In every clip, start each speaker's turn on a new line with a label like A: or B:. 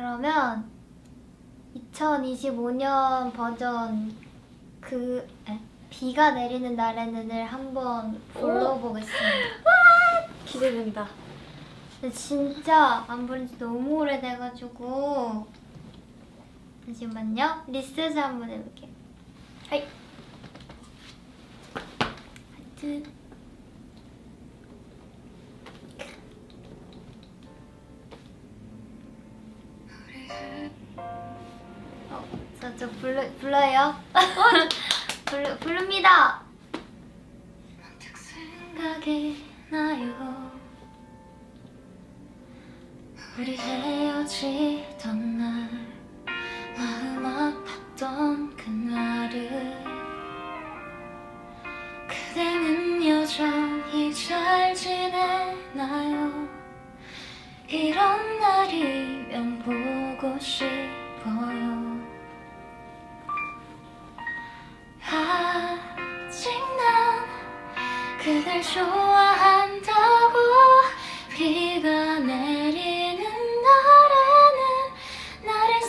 A: 그러면 2025년 버전 그 에, 비가 내리는 날에는을 한번 불러보겠습니다.
B: 기대된다.
A: 근데 진짜 안 부른 지 너무 오래돼가지고 잠시만요. 리셋을 한번 해볼게요. 하이. 하트. 어, 저, 저 불러, 불러요? 불러, 부릅니다. 생각이 나요. 우리 헤어지던 날 마음 아팠던 그날을 그대는 여전히 잘 지내나요 이런 싶어요. 아직 난 그댈 좋아한다고 비가 내리는 날에는 나를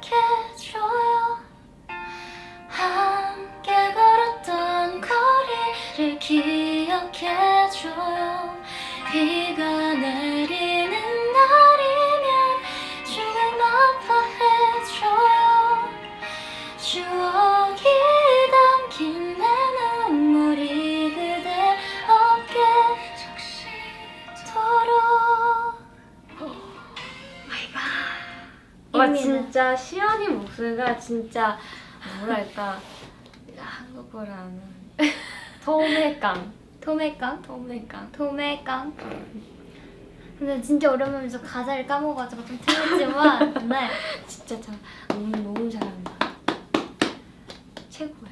A: 생각해줘요. 함께 걸었던 거리를 기억해줘요. 비가 내리
B: 와
A: 입니다.
B: 진짜 시연이 목소리가 진짜 뭐랄까 한국어라는 토메깡.
A: 도매깡?
B: 토메깡.
A: 도매깡? 근데 진짜 오랜만에 저 가사를 까먹어가지고 좀 틀렸지만 네.
B: 진짜 잘 너무 너무 잘한다. 최고야.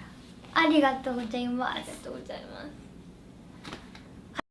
A: 아리가또 고자이마스.
B: 또 오자이만